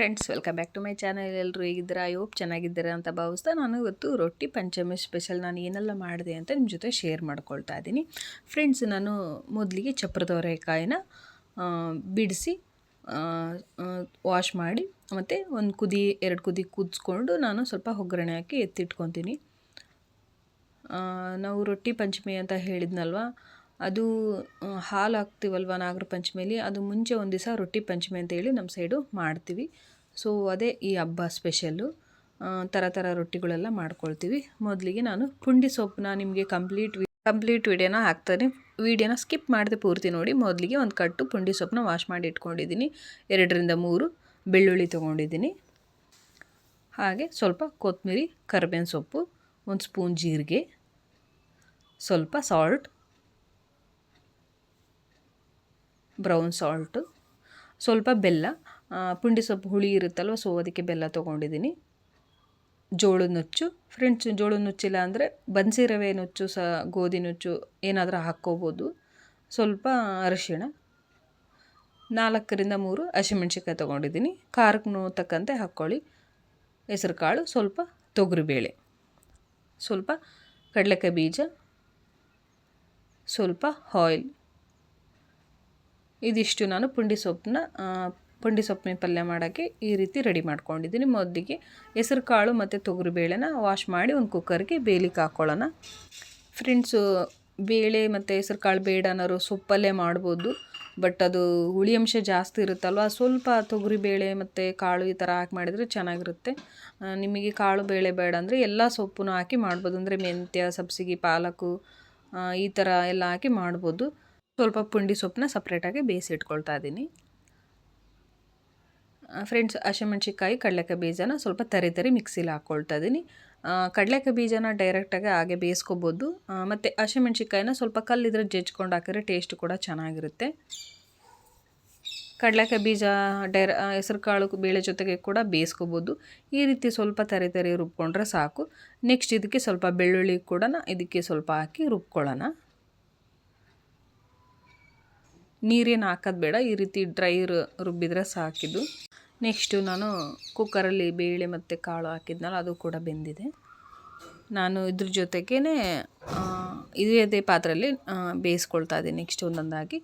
Friends welcome back to my channel ಎಲ್ಲರೂ ಹೇಗಿದ್ದೀರಾ? I hope ಚೆನ್ನಾಗಿದ್ದೀರಾ ಅಂತ ಭಾವಿಸ್ತಾ ನಾನು ಇವತ್ತು ರೊಟ್ಟಿ ಪಂಚಮಿ ಸ್ಪೆಷಲ್ ನಾನು ಏನೆಲ್ಲ ಮಾಡಿದೆ ಅಂತ ನಿಮ್ಮ ಜೊತೆ ಶೇರ್ ಮಾಡ್ಕೊಳ್ತಾ ಇದ್ದೀನಿ. ಫ್ರೆಂಡ್ಸ್ ನಾನು ಮೊದಲಿಗೆ ಚಪ್ರದವರೆಕಾಯಿನ ಬಿಡಿಸಿ ವಾಶ್ ಮಾಡಿ, ಮತ್ತು ಒಂದು ಕುದಿ, ಎರಡು ಕುದಿ ಕುದಿಸ್ಕೊಂಡು ನಾನು ಸ್ವಲ್ಪ ಒಗ್ಗರಣೆ ಹಾಕಿ ಎತ್ತಿಟ್ಕೊತೀನಿ. ನಾವು ರೊಟ್ಟಿ ಪಂಚಮಿ ಅಂತ ಹೇಳಿದ್ನಲ್ವ? ಅದು ಹಾಲು ಹಾಕ್ತೀವಲ್ವ ನಾಗರ ಪಂಚಮಿಯಲ್ಲಿ ಅದು ಮುಂಚೆ ಒಂದು ದಿವಸ ರೊಟ್ಟಿ ಪಂಚಮಿ ಅಂತ ಹೇಳಿ ನಮ್ಮ ಸೈಡು ಮಾಡ್ತೀವಿ. ಸೊ ಅದೇ ಈ ಹಬ್ಬ ಸ್ಪೆಷಲ್ಲು ಥರ ಥರ ರೊಟ್ಟಿಗಳೆಲ್ಲ ಮಾಡ್ಕೊಳ್ತೀವಿ. ಮೊದಲಿಗೆ ನಾನು ಪುಂಡಿ ಸೊಪ್ಪನ್ನ ನಿಮಗೆ ಕಂಪ್ಲೀಟ್ ಕಂಪ್ಲೀಟ್ ವಿಡಿಯೋನ ಹಾಕ್ತಾನೆ. ವಿಡಿಯೋನ ಸ್ಕಿಪ್ ಮಾಡಿದೆ ಪೂರ್ತಿ ನೋಡಿ. ಮೊದಲಿಗೆ ಒಂದು ಕಟ್ಟು ಪುಂಡಿ ಸೊಪ್ಪನ್ನ ವಾಶ್ ಮಾಡಿ ಇಟ್ಕೊಂಡಿದ್ದೀನಿ. ಎರಡರಿಂದ ಮೂರು ಬೆಳ್ಳುಳ್ಳಿ ತೊಗೊಂಡಿದ್ದೀನಿ. ಹಾಗೆ ಸ್ವಲ್ಪ ಕೊತ್ತಂಬರಿ ಕರ್ಬೇವಿನ ಸೊಪ್ಪು, ಒಂದು ಸ್ಪೂನ್ ಜೀರಿಗೆ, ಸ್ವಲ್ಪ ಸಾಲ್ಟ್ ಬ್ರೌನ್ ಸಾಲ್ಟು, ಸ್ವಲ್ಪ ಬೆಲ್ಲ ಪುಂಡಿ ಸೊಪ್ಪು ಹುಳಿ ಇರುತ್ತಲ್ವ ಸೊ ಅದಕ್ಕೆ ಬೆಲ್ಲ ತೊಗೊಂಡಿದ್ದೀನಿ. ಜೋಳದ ನುಚ್ಚು ಫ್ರೆಂಡ್ಸ್ ಜೋಳದ ನುಚ್ಚಿಲ್ಲ ಅಂದರೆ ಬನ್ಸಿ ರವೆ ನುಚ್ಚು ಸಹ, ಗೋಧಿ ನುಚ್ಚು ಏನಾದರೂ ಹಾಕ್ಕೋಬೋದು. ಸ್ವಲ್ಪ ಅರಿಶಿಣ, ನಾಲ್ಕರಿಂದ ಮೂರು ಹಸಿಮೆಣ್ಸಿಕಾಯಿ ತೊಗೊಂಡಿದ್ದೀನಿ. ಖಾರಕ್ಕೆ ತಕ್ಕಂತೆ ಹಾಕ್ಕೊಳ್ಳಿ. ಹೆಸರು ಕಾಳು, ಸ್ವಲ್ಪ ತೊಗರಿಬೇಳೆ, ಸ್ವಲ್ಪ ಕಡಲೆಕಾಯಿ ಬೀಜ, ಸ್ವಲ್ಪ ಆಯಿಲ್ ಇದಿಷ್ಟು ನಾನು ಪುಂಡಿ ಸೊಪ್ಪನ್ನ ಪುಂಡಿ ಸೊಪ್ಪಿನ ಪಲ್ಯ ಮಾಡೋಕ್ಕೆ ಈ ರೀತಿ ರೆಡಿ ಮಾಡ್ಕೊಂಡಿದ್ದೀನಿ. ಮೊದಲಿಗೆ ಹೆಸರು ಕಾಳು ಮತ್ತು ತೊಗರಿ ಬೇಳೆನ ವಾಶ್ ಮಾಡಿ ಒಂದು ಕುಕ್ಕರ್ಗೆ ಬೇಲಿಕ್ಕೆ ಹಾಕ್ಕೊಳ್ಳೋಣ ಫ್ರೆಂಡ್ಸು ಬೇಳೆ ಮತ್ತು ಹೆಸರು ಕಾಳು ಬೇಡ ಅನ್ನೋರು ಸೊಪ್ಪಲ್ಲೇ ಮಾಡ್ಬೋದು. ಬಟ್ ಅದು ಹುಳಿ ಅಂಶ ಜಾಸ್ತಿ ಇರುತ್ತಲ್ವ, ಸ್ವಲ್ಪ ತೊಗರಿ ಬೇಳೆ ಮತ್ತು ಕಾಳು ಈ ಥರ ಹಾಕಿ ಮಾಡಿದರೆ ಚೆನ್ನಾಗಿರುತ್ತೆ. ನಿಮಗೆ ಕಾಳು ಬೇಳೆ ಬೇಡ ಅಂದರೆ ಎಲ್ಲ ಸೊಪ್ಪನ್ನು ಹಾಕಿ ಮಾಡ್ಬೋದು. ಅಂದರೆ ಮೆಂತ್ಯ, ಸಬ್ಸಿಗೆ, ಪಾಲಕು ಈ ಥರ ಎಲ್ಲ ಹಾಕಿ ಮಾಡ್ಬೋದು. ಸ್ವಲ್ಪ ಪುಂಡಿ ಸೊಪ್ಪನ್ನ ಸಪ್ರೇಟಾಗಿ ಬೇಯಿಸಿ ಇಟ್ಕೊಳ್ತಾ ಇದ್ದೀನಿ. ಫ್ರೆಂಡ್ಸ್ ಹಸಿಮೆಣ್ಸಿಕಾಯಿ ಕಡಲೆಕಾಯಿ ಬೀಜನ ಸ್ವಲ್ಪ ತರಿ ತರಿ ಮಿಕ್ಸಿಲಿ ಹಾಕ್ಕೊಳ್ತಾ ಇದ್ದೀನಿ. ಕಡಲೆಕಾಯಿ ಬೀಜನ ಡೈರೆಕ್ಟಾಗಿ ಹಾಗೆ ಬೇಯಿಸ್ಕೊಬೋದು. ಮತ್ತು ಹಸಿಮೆಣ್ಸಿಕಾಯಿನ ಸ್ವಲ್ಪ ಕಲ್ಲಿದ್ರೆ ಜಜ್ಕೊಂಡು ಹಾಕಿದ್ರೆ ಟೇಸ್ಟ್ ಕೂಡ ಚೆನ್ನಾಗಿರುತ್ತೆ. ಕಡಲೆಕಾಯಿ ಬೀಜ ಡೈರ ಹೆಸರು ಕಾಳು ಬೇಳೆ ಜೊತೆಗೆ ಕೂಡ ಬೇಯಿಸ್ಕೋಬೋದು. ಈ ರೀತಿ ಸ್ವಲ್ಪ ತರಿ ತರಿ ರುಬ್ಕೊಂಡ್ರೆ ಸಾಕು. ನೆಕ್ಸ್ಟ್ ಇದಕ್ಕೆ ಸ್ವಲ್ಪ ಬೆಳ್ಳುಳ್ಳಿ ಕೂಡ ಇದಕ್ಕೆ ಸ್ವಲ್ಪ ಹಾಕಿ ರುಬ್ಕೊಳ್ಳೋಣ. ನೀರೇನು ಹಾಕೋದು ಬೇಡ, ಈ ರೀತಿ ಡ್ರೈ ರುಬ್ಬಿದ್ರೆ ಸಾಕಿದ್ದು. ನೆಕ್ಸ್ಟು ನಾನು ಕುಕ್ಕರಲ್ಲಿ ಬೇಳೆ ಮತ್ತು ಕಾಳು ಹಾಕಿದ್ನಲ್ಲ, ಅದು ಕೂಡ ಬೆಂದಿದೆ. ನಾನು ಇದ್ರ ಜೊತೆಗೇ ಇದೇ ಪಾತ್ರೆಯಲ್ಲಿ ಬೇಯಿಸ್ಕೊಳ್ತಾ ಇದ್ದೀನಿ. ನೆಕ್ಸ್ಟ್ ಒಂದೊಂದಾಗಿ.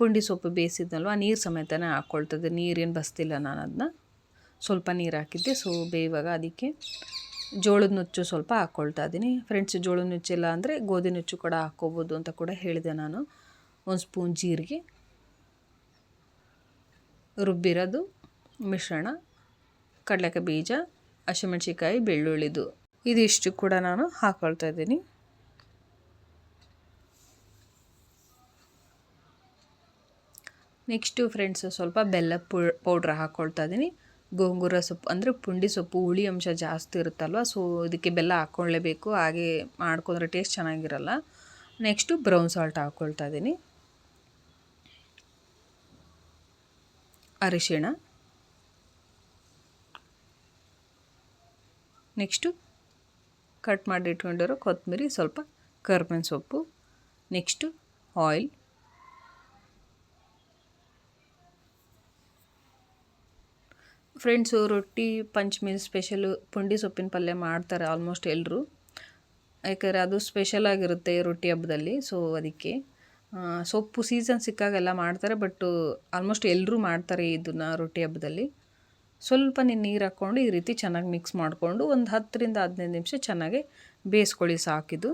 ಪುಂಡಿ ಸೊಪ್ಪು ಬೇಯಿಸಿದ್ನಲ್ವ, ನೀರು ಸಮೇತನೇ ಹಾಕ್ಕೊಳ್ತದೆ ನೀರೇನು ಬಸ್ತಿಲ್ಲ ನಾನು ಅದನ್ನ ಸ್ವಲ್ಪ ನೀರು ಹಾಕಿದ್ದೆ ಸೊ ಬೇಯುವಾಗ ಅದಕ್ಕೆ ಜೋಳದ ನುಚ್ಚು ಸ್ವಲ್ಪ ಹಾಕ್ಕೊಳ್ತಾ ಇದ್ದೀನಿ. ಫ್ರೆಂಡ್ಸ್ ಜೋಳದ ನುಚ್ಚಿಲ್ಲ ಅಂದರೆ ಗೋಧಿ ನುಚ್ಚು ಕೂಡ ಹಾಕ್ಕೋಬೋದು ಅಂತ ಕೂಡ ಹೇಳಿದೆ ನಾನು. ಒಂದು ಸ್ಪೂನ್ ಜೀರಿಗೆ. ರುಬ್ಬಿರೋದು ಮಿಶ್ರಣ, ಕಡಲೆಕಾಯಿ ಬೀಜ ಹಸಿಮೆಣ್ಸಿಕಾಯಿ ಬೆಳ್ಳುಳ್ಳಿದು ಇದಿಷ್ಟು ಕೂಡ ನಾನು ಹಾಕ್ಕೊಳ್ತಾ ಇದ್ದೀನಿ. ನೆಕ್ಸ್ಟು ಫ್ರೆಂಡ್ಸು ಸ್ವಲ್ಪ ಬೆಲ್ಲ ಪೌಡ್ರ್ ಹಾಕ್ಕೊಳ್ತಾ ಇದ್ದೀನಿ. ಗೋಂಗೂರ ಸೊಪ್ಪು, ಅಂದರೆ ಪುಂಡಿ ಸೊಪ್ಪು, ಹುಳಿ ಅಂಶ ಜಾಸ್ತಿ ಇರುತ್ತಲ್ವ, ಸೊ ಇದಕ್ಕೆ ಬೆಲ್ಲ ಹಾಕ್ಕೊಳ್ಳೇಬೇಕು ಹಾಗೆ ಮಾಡ್ಕೊಂಡ್ರೆ ಟೇಸ್ಟ್ ಚೆನ್ನಾಗಿರಲ್ಲ. ನೆಕ್ಸ್ಟು ಬ್ರೌನ್ ಸಾಲ್ಟ್ ಹಾಕ್ಕೊಳ್ತಾ ಇದ್ದೀನಿ. ಅರಿಶಿಣ. ನೆಕ್ಸ್ಟು ಕಟ್ ಮಾಡಿ ಇಟ್ಕೊಂಡಿರೋ ಕೊತ್ತಂಬರಿ, ಸ್ವಲ್ಪ ಕರ್ಬೇವಿನ ಸೊಪ್ಪು. Next oil. ಫ್ರೆಂಡ್ಸು ರೊಟ್ಟಿ ಪಂಚಮಿ ಸ್ಪೆಷಲು ಪುಂಡಿ ಸೊಪ್ಪಿನ ಪಲ್ಯ ಮಾಡ್ತಾರೆ ಆಲ್ಮೋಸ್ಟ್ ಎಲ್ಲರೂ ಯಾಕಂದರೆ ಅದು ಸ್ಪೆಷಲ್ ಆಗಿರುತ್ತೆ ರೊಟ್ಟಿ ಹಬ್ಬದಲ್ಲಿ, ಸೊ ಅದಕ್ಕೆ. ಸೊಪ್ಪು ಸೀಸನ್ ಸಿಕ್ಕಾಗೆಲ್ಲ ಮಾಡ್ತಾರೆ ಬಟ್ಟು ಆಲ್ಮೋಸ್ಟ್ ಎಲ್ಲರೂ ಮಾಡ್ತಾರೆ ಇದನ್ನು ರೊಟ್ಟಿ ಹಬ್ಬದಲ್ಲಿ. ಸ್ವಲ್ಪ ನೀರು ಹಾಕ್ಕೊಂಡು ಈ ರೀತಿ ಚೆನ್ನಾಗಿ ಮಿಕ್ಸ್ ಮಾಡಿಕೊಂಡು ಒಂದು ಹತ್ತರಿಂದ ಹದಿನೈದು ನಿಮಿಷ ಚೆನ್ನಾಗಿ ಬೇಯಿಸ್ಕೊಳ್ಳಿ ಸಾಕಿದು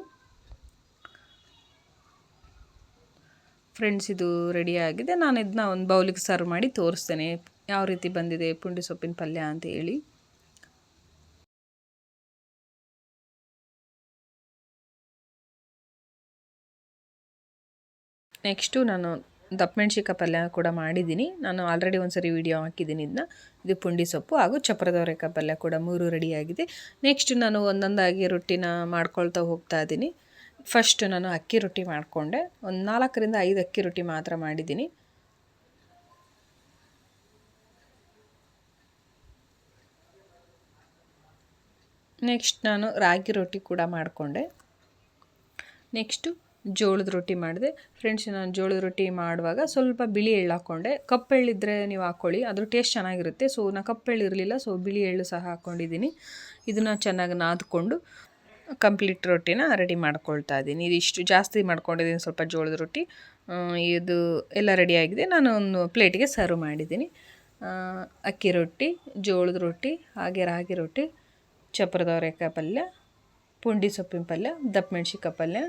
ಫ್ರೆಂಡ್ಸ್ ಇದು ರೆಡಿಯಾಗಿದೆ ನಾನು ಇದನ್ನ ಒಂದು ಬೌಲಿಗೆ ಸರ್ವ್ ಮಾಡಿ ತೋರಿಸ್ತೇನೆ. ಯಾವ ರೀತಿ ಬಂದಿದೆ ಪುಂಡಿ ಸೊಪ್ಪಿನ ಪಲ್ಯ ಅಂತ ಹೇಳಿ. ನೆಕ್ಸ್ಟು ನಾನು ದಪ್ಪ ಮೆಣ್ಸಿಕಾಯಿ ಪಲ್ಯ ಕೂಡ ಮಾಡಿದ್ದೀನಿ. ನಾನು ಆಲ್ರೆಡಿ ಒಂದು ಸರಿ ವೀಡಿಯೋ ಹಾಕಿದ್ದೀನಿ ಇದನ್ನ ಇದು ಪುಂಡಿ ಸೊಪ್ಪು ಹಾಗೂ ಚಪ್ರದವರೆಕಾಯಿ ಪಲ್ಯ ಕೂಡ ಮೂರು ರೆಡಿಯಾಗಿದೆ. ನೆಕ್ಸ್ಟ್ ನಾನು ಒಂದೊಂದಾಗಿ ರೊಟ್ಟಿನ ಮಾಡ್ಕೊಳ್ತಾ ಹೋಗ್ತಾ ಇದ್ದೀನಿ. ಫಸ್ಟ್ ನಾನು ಅಕ್ಕಿ ರೊಟ್ಟಿ ಮಾಡಿಕೊಂಡೆ. ಒಂದು ನಾಲ್ಕರಿಂದ ಐದು ಅಕ್ಕಿ ರೊಟ್ಟಿ ಮಾತ್ರ ಮಾಡಿದ್ದೀನಿ. ನೆಕ್ಸ್ಟ್ ನಾನು ರಾಗಿ ರೊಟ್ಟಿ ಕೂಡ ಮಾಡಿಕೊಂಡೆ. ನೆಕ್ಸ್ಟು ಜೋಳದ ರೊಟ್ಟಿ ಮಾಡಿದೆ. ಫ್ರೆಂಡ್ಸ್ ನಾನು ಜೋಳದ ರೊಟ್ಟಿ ಮಾಡುವಾಗ ಸ್ವಲ್ಪ ಬಿಳಿ ಎಳ್ಳು ಹಾಕ್ಕೊಂಡೆ ಕಪ್ಪು ಎಳ್ಳಿದ್ರೆ ನೀವು ಹಾಕ್ಕೊಳ್ಳಿ ಅದ್ರ ಟೇಸ್ಟ್ ಚೆನ್ನಾಗಿರುತ್ತೆ. ಸೊ ನಾನು ಕಪ್ಪೆಳ್ಳು ಇರಲಿಲ್ಲ ಸೊ ಬಿಳಿ ಎಳ್ಳು ಸಹ ಹಾಕ್ಕೊಂಡಿದ್ದೀನಿ ಇದನ್ನು ಚೆನ್ನಾಗಿ ನಾದ್ಕೊಂಡು ಕಂಪ್ಲೀಟ್ ರೊಟ್ಟಿನ ರೆಡಿ ಮಾಡ್ಕೊಳ್ತಾ ಇದ್ದೀನಿ. ಇದಿಷ್ಟು ಜಾಸ್ತಿ ಮಾಡ್ಕೊಂಡಿದ್ದೀನಿ, ಸ್ವಲ್ಪ ಜೋಳದ ರೊಟ್ಟಿ. ಇದು ಎಲ್ಲ ರೆಡಿಯಾಗಿದೆ ನಾನು ಒಂದು ಪ್ಲೇಟಿಗೆ ಸರ್ವ್ ಮಾಡಿದ್ದೀನಿ. ಅಕ್ಕಿ ರೊಟ್ಟಿ, ಜೋಳದ ರೊಟ್ಟಿ, ಹಾಗೆ ರಾಗಿ ರೊಟ್ಟಿ, ಚಪ್ರದವರೆಕಾಯಿ ಪಲ್ಯ, ಪುಂಡಿ ಸೊಪ್ಪಿನ ಪಲ್ಯ, ದಪ್ಪ ಮೆಣ್ಸಿಕಾಯಿ ಪಲ್ಯ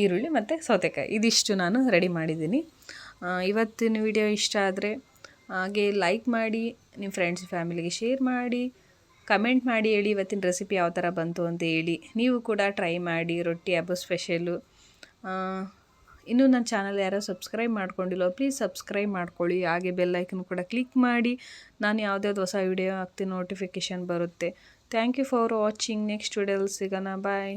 ಈರುಳ್ಳಿ ಮತ್ತು ಸೌತೆಕಾಯಿ. ಇದಿಷ್ಟು ನಾನು ರೆಡಿ ಮಾಡಿದ್ದೀನಿ. ಇವತ್ತಿನ ವಿಡಿಯೋ ಇಷ್ಟ ಆದರೆ ಹಾಗೆ ಲೈಕ್ ಮಾಡಿ ನಿಮ್ಮ ಫ್ರೆಂಡ್ಸ್ ಫ್ಯಾಮಿಲಿಗೆ ಶೇರ್ ಮಾಡಿ ಕಮೆಂಟ್ ಮಾಡಿ ಹೇಳಿ ಇವತ್ತಿನ ರೆಸಿಪಿ ಯಾವ ಥರ ಬಂತು ಅಂತ ಹೇಳಿ. ನೀವು ಕೂಡ ಟ್ರೈ ಮಾಡಿ, ರೊಟ್ಟಿ ಹಬ್ಬ ಸ್ಪೆಷಲು ಇನ್ನೂ ನನ್ನ ಚಾನಲ್ ಯಾರೋ ಸಬ್ಸ್ಕ್ರೈಬ್ ಮಾಡ್ಕೊಂಡಿಲ್ಲೋ ಪ್ಲೀಸ್ ಸಬ್ಸ್ಕ್ರೈಬ್ ಮಾಡ್ಕೊಳ್ಳಿ. ಹಾಗೆ ಬೆಲ್ ಐಕನ್ ಕೂಡ ಕ್ಲಿಕ್ ಮಾಡಿ. ನಾನು ಯಾವುದ್ಯಾವ್ದು ಹೊಸ ವಿಡಿಯೋ ಹಾಕ್ತೀನಿ ನೋಟಿಫಿಕೇಷನ್ ಬರುತ್ತೆ. Thank you for watching next ವಿಡಿಯೋಲ್ಲಿ ಸಿಗೋಣ. ಬಾಯ್